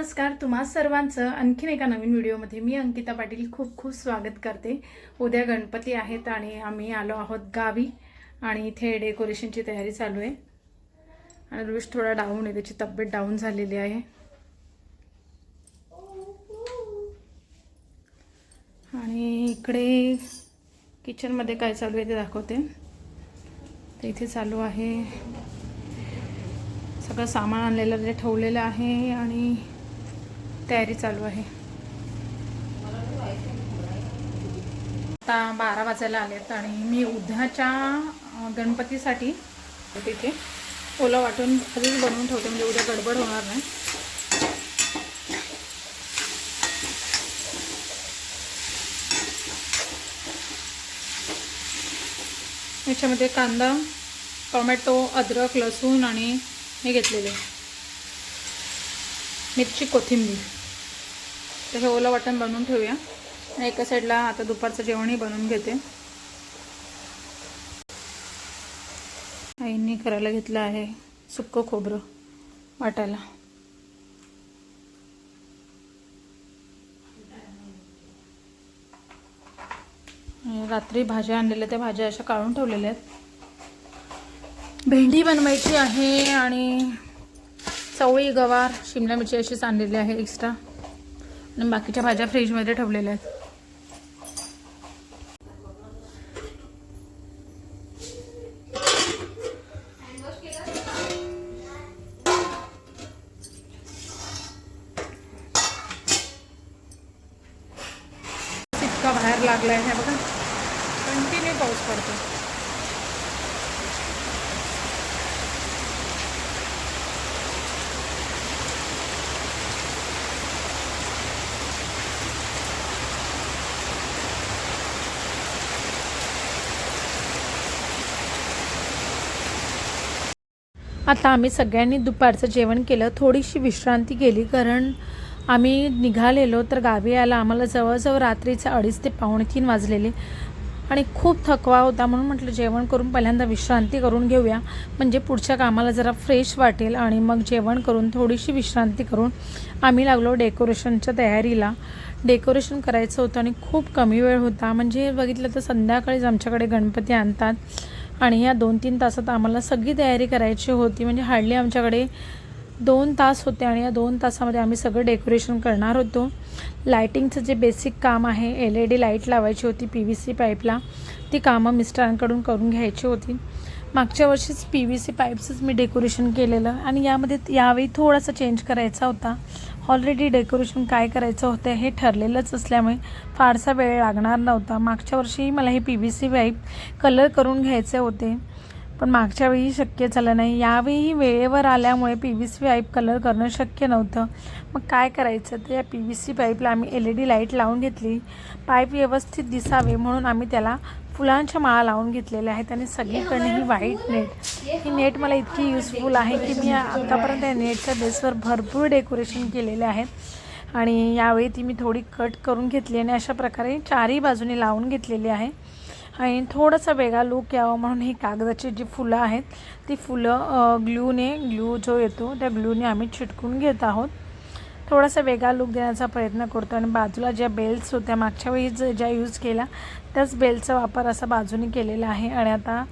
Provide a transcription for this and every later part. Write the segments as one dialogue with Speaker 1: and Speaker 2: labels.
Speaker 1: नमस्कार तुम्हा सर्वांचं आणखीन एका नवीन व्हिडिओमध्ये मी अंकिता पाटील खूप खूप स्वागत करते. उद्या गणपती आहेत आणि आम्ही आलो आहोत गावी आणि इथे डेकोरेशनची तयारी चालू आहे. आणि रुष थोडा डाऊन आहे त्याची तब्येत डाऊन झालेली आहे. आणि इकडे किचनमध्ये काय चालू आहे ते दाखवते. तर इथे चालू आहे. सगळं सामान आणलेलं जे ठेवलेलं आहे आणि तयारी चालू आहे. आता बारा वाजायला आलेत आणि मी उद्याच्या गणपतीसाठी तिथे ओलं वाटून आधीच बनवून ठेवते म्हणजे उद्या गडबड होणार नाही. याच्यामध्ये कांदा टोमॅटो अद्रक लसूण आणि हे घेतलेले. मिरची कोथिंबीर. तर हे ओलं वाटण बनवून ठेवूया. आणि एका साईडला आता दुपारचं जेवणही बनवून घेते. आईंनी करायला घेतलं आहे सुक्कं खोबरं वाटायला. रात्री भाज्या आणलेल्या त्या भाज्या अशा काढून ठेवलेल्या आहेत. भेंडी बनवायची आहे आणि चवळी गवार शिमला मिरची अशीच आणलेली आहे एक्स्ट्रा. आणि बाकीच्या भाज्या फ्रीजमध्ये ठेवलेल्या आहेत. इतका बाहेर लागला आहे बघा. कंटिन्यू पाऊस पडतो आता आम्ही सगळ्यांनी दुपारचं जेवण केलं थोडीशी विश्रांती केली कारण आम्ही निघालेलो तर गावी यायला आम्हाला जवळजवळ रात्रीचे अडीच ते पावणे तीन वाजलेले. आणि खूप थकवा होता म्हणून म्हटलं जेवण करून पहिल्यांदा विश्रांती करून घेऊया. म्हणजे पुढच्या कामाला जरा फ्रेश वाटेल आणि मग जेवण करून थोडीशी विश्रांती करून आम्ही लागलो डेकोरेशनच्या तयारीला. डेकोरेशन करायचं होतं आणि खूप कमी वेळ होता. म्हणजे बघितलं तर संध्याकाळीच आमच्याकडे गणपती आणतात. आणि या दोन तीन तासात आम्हाला सगळी तयारी करायची होती. म्हणजे हार्डली आमच्याकडे दोन तास होते आणि या दोन तासामध्ये आम्ही सगळं डेकोरेशन करणार होतो. लायटिंगचं जे बेसिक काम आहे एल ई डी लाइट लावायची होती पी व्ही सी पाईपला ती कामं मिस्टरांकडून करून घ्यायची होती. मागच्या वर्षीच पी व्ही सी पाईप्सच मी डेकोरेशन केलेलं आणि यामध्ये यावेळी थोडासा चेंज करायचा होता. ऑलरेडी डेकोरेशन काय करायचं होतं हे ठरलेलंच असल्यामुळे फारसा वेळ लागणार नव्हता. मागच्या वर्षी मला हे P V C pipe colour करून घ्यायचे होते पण मागच्या वेळी शक्य झालं नाही. यावेळी वेळेवर आल्यामुळे P V C pipe colour करणं शक्य नव्हतं. मग काय करायचं? तर या पी व्ही सी पाईपला आम्ही एल ई डी लाइट लावून घेतली. पाईप व्यवस्थित दिसावे म्हणून आम्ही त्याला फुलांच्या माळा लावून घेतलेल्या आहेत आणि सगळीकडे ही व्हाईट नेट ही नेट मला इतकी युजफुल आहे की मी आत्तापर्यंत या नेटच्या बेसवर भरपूर डेकोरेशन केलेले आहेत. आणि यावेळी ती मी थोडी कट करून घेतली आणि अशा प्रकारे चारही बाजूने लावून घेतलेली आहे. आणि थोडासा वेगळा लूक यावा म्हणून ही कागदाची जी फुलं आहेत ती फुलं ग्लूने ग्लू जो येतो त्या ग्लूने आम्ही चिटकून घेत आहोत. थोडासा वेगळा लुक देण्याचा प्रयत्न करतो. आणि बाजूला ज्या बेल्स होत्या मागच्या वेळी ज्या यूज केल्या त्याच बेल्टचा वापर असा बाजूने केलेला आहे. आणि आता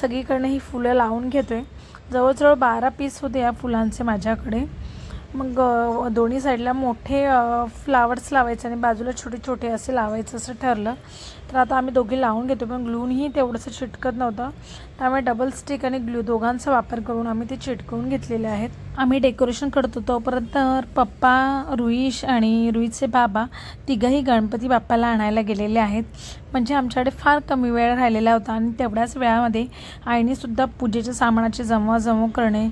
Speaker 1: सगळीकडनं ही फुलं लावून घेतो आहे जवळजवळ बारा पीस होते या फुलांचे माझ्याकडे. मग दोन्ही साईडला मोठे फ्लावर्स लावायचे आणि बाजूला छोटे छोटे असे लावायचं असं ठरलं. तर आता आम्ही दोघे लावून घेतो पण ग्लूनही तेवढंसं चिटकत नव्हतं. त्यामुळे डबल स्टिक आणि ग्लू दोघांचा वापर करून आम्ही ते चिटकवून घेतलेले आहेत. आम्ही डेकोरेशन करत होतो तोपर्यंत पप्पा रुईश आणि रुईचे बाबा तिघंही गणपती बाप्पाला आणायला गेलेले आहेत. म्हणजे आमच्याकडे फार कमी वेळ राहिलेला होता आणि तेवढ्याच वेळामध्ये आईनेसुद्धा पूजेच्या सामानाची जमवाजमव करणे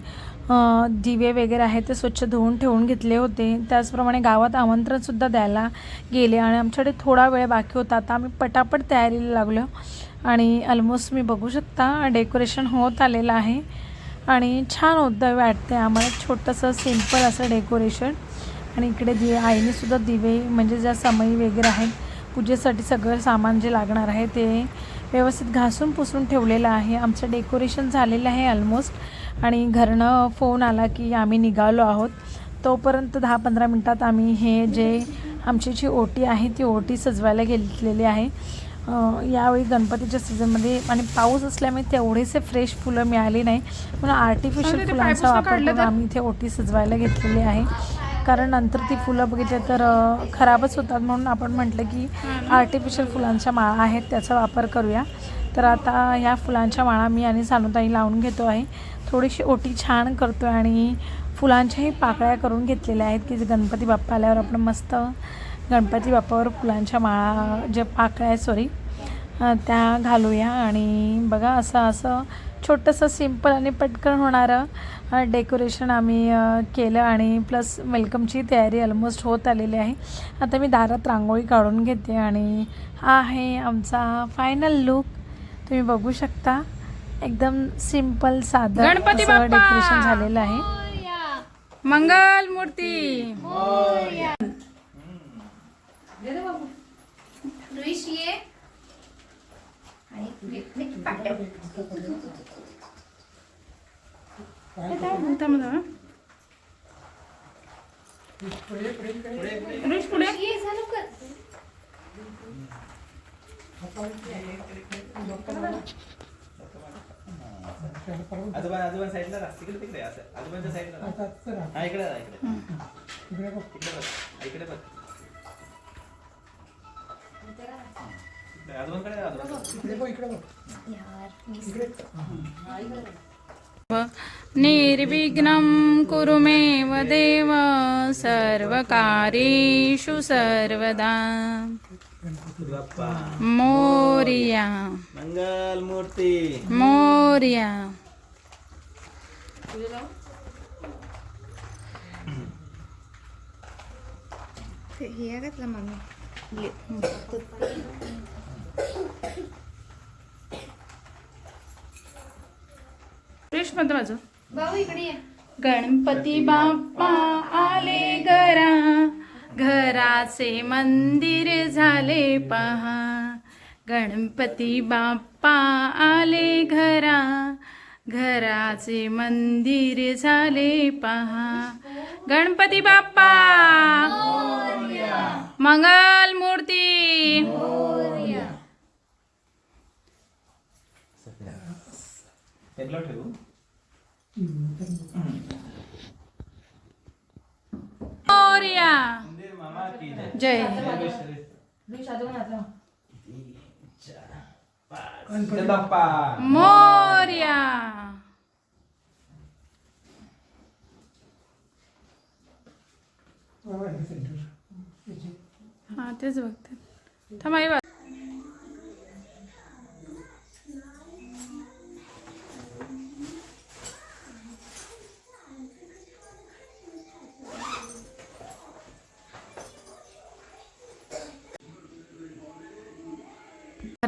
Speaker 1: दिवे वगैरे आहेत ते स्वच्छ धुवून ठेवून घेतले होते. त्याचप्रमाणे गावात आमंत्रणसुद्धा द्यायला गेले आणि आमच्याकडे थोडा वेळ बाकी होता. आता आम्ही पटापट तयारीला लागलो आणि ऑलमोस्ट मी बघू शकता डेकोरेशन होत आलेलं आहे आणि छान होतं वाटते आम्हाला. छोटंसं सिंपल असं डेकोरेशन आणि इकडे दि आईनेसुद्धा दिवे म्हणजे ज्या समई वगैरे आहेत पूजेसाठी सगळं सामान जे लागणार आहे ते व्यवस्थित घासून पुसून ठेवलेलं आहे. आमचं डेकोरेशन झालेलं आहे ऑलमोस्ट आणि घरनं फोन आला की आम्ही निघालो आहोत. तोपर्यंत दहा पंधरा मिनटात आम्ही हे जे आमची जी ओटी आहे ती ओटी सजवायला घेतलेली आहे. यावेळी गणपतीच्या सीझनमध्ये आणि पाऊस असल्यामुळे तेवढेसे फ्रेश फुलं मिळाली नाही. म्हणून आर्टिफिशियल फुलांचा वापर करून आम्ही इथे ओटी सजवायला घेतलेली आहे. कारण नंतर ती फुलं बघितले तर खराबच होतात म्हणून आपण म्हटलं की आर्टिफिशियल फुलांच्या माळा आहेत त्याचा वापर करूया. तर आता ह्या फुलांच्या माळा मी आणि सानुताई लावून घेतो आहे. थोडीशी ओटी छान करतो आहे आणि फुलांच्याही पाकळ्या करून घेतलेल्या आहेत की जे गणपती बाप्पा आल्यावर आपण मस्त गणपती बाप्पावर फुलांच्या माळा ज्या पाकळ्या आहेत सॉरी त्या घालूया. आणि बघा असं असं छोटंसं सिंपल आणि पटकन होणारं डेकोरेशन आम्ही केलं आणि प्लस वेलकमची तयारी ऑलमोस्ट होत आलेली आहे. आता मी दारात रांगोळी काढून घेते आणि हा आहे आमचा फायनल लुक तुम्ही बघू शकता. एकदम सिंपल साधं
Speaker 2: गणपती!
Speaker 1: डेकोरेशन झालेलं आहे.
Speaker 2: मंगल मूर्ती पुढे
Speaker 3: आजोबा आजोबा साईडला राहा. तिकडे तिकडे असं. आजोबांच्या साईडला राहा. हा इकडे राहा इकडे. इकडे बघ. इकडे बघ. इकडे, आजोबांकडे राहा, आजोबांकडे.
Speaker 4: यार मी
Speaker 2: निर्विघ्नं कुरु मे देव सर्वकार्येषु सर्वदा. मोर्या.
Speaker 3: मंगल मूर्ती
Speaker 2: मोर्या.
Speaker 4: हे घातलं
Speaker 2: गणपती बाप्पा आले घरा. घराचे मंदिर झाले पहा. गणपती बाप्पा आले घरा. घराचे मंदिर झाले पहा. गणपती बाप्पा! मंगल मूर्ती! मोर्या!
Speaker 3: जय.
Speaker 2: मोर्या. हा तेच बघते. थांब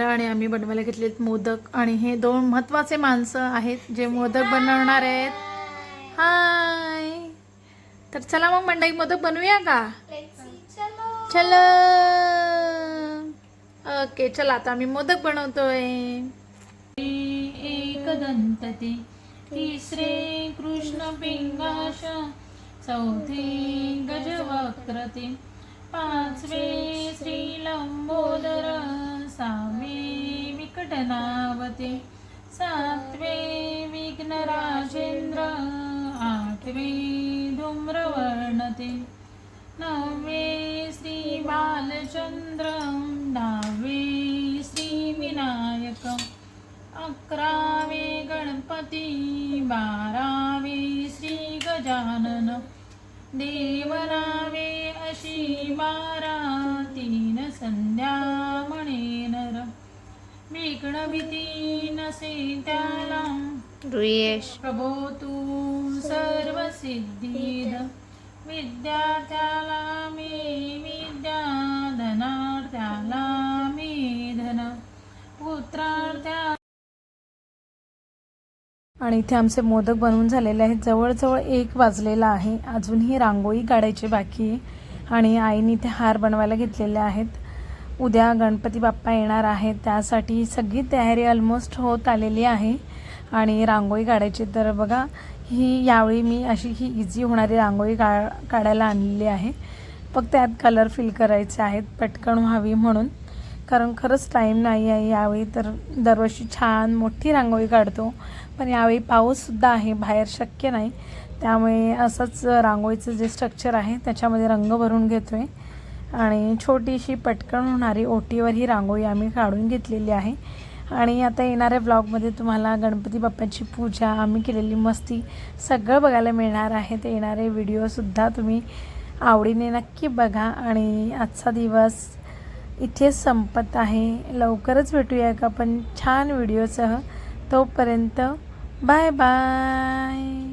Speaker 1: आणि आम्ही बनवायला घेतलेत मोदक. आणि हे दोन महत्त्वाचे माणसं आहेत जे मोदक बनवणार आहेत. हाय. तर चला मग मंडई मोदक बनवूया का? चलो. ओके चला आता आम्ही मोदक बनवतोय. एक दंतते तिसरे कृष्ण पिंगाश चौथे गजवक्रते पाचवे श्री लंबोदर. सहावे विकटनावते। सातवे विघ्नराजेंद्र आठवे धूम्रवर्णते। नववे श्री बालचंद्र दहावे श्री विनायक। अकरावे गणपती बारावे श्री गजानन। भीती नसे त्याला प्रभो तू सर्व सिद्धीद विद्यार्थ्याला मी विद्या धनार्थ्याला मी धन पुत्रार्थ्या आणि इथे आमचे मोदक बनवून झालेले आहेत. जवळजवळ एक वाजलेला आहे. अजूनही रांगोळी काढायची बाकी आहे. आणि आईने इथे हार बनवायला घेतलेले आहेत. उद्या गणपती बाप्पा येणार आहेत. त्यासाठी सगळी तयारी ऑलमोस्ट होत आलेली आहे. आणि रांगोळी काढायची तर बघा ही यावेळी मी अशी ही इझी होणारी रांगोळी का काढायला आणलेली आहे. फक्त त्यात कलर फिल करायचे आहेत पटकन व्हावी म्हणून. कारण खरंच टाईम नाही आहे. यावेळी तर दरवर्षी छान मोठी रांगोळी काढतो. पण यावेळी पाऊससुद्धा आहे बाहेर शक्य नाही. त्यामुळे असंच रांगोळीचं जे स्ट्रक्चर आहे त्याच्यामध्ये रंग भरून घेतो आहे आणि छोटीशी पटकन होणारी ओटीवर ही रांगोळी आम्ही काढून घेतलेली आहे. आणि आता येणाऱ्या ब्लॉगमध्ये तुम्हाला गणपती बाप्पाची पूजा आम्ही केलेली मस्ती सगळं बघायला मिळणार आहे. ते येणारे व्हिडिओसुद्धा तुम्ही आवडीने नक्की बघा. आणि आजचा दिवस इथे संपत आहे. लवकरच भेटूया का पण छान व्हिडिओसह तोपर्यंत बाय बाय.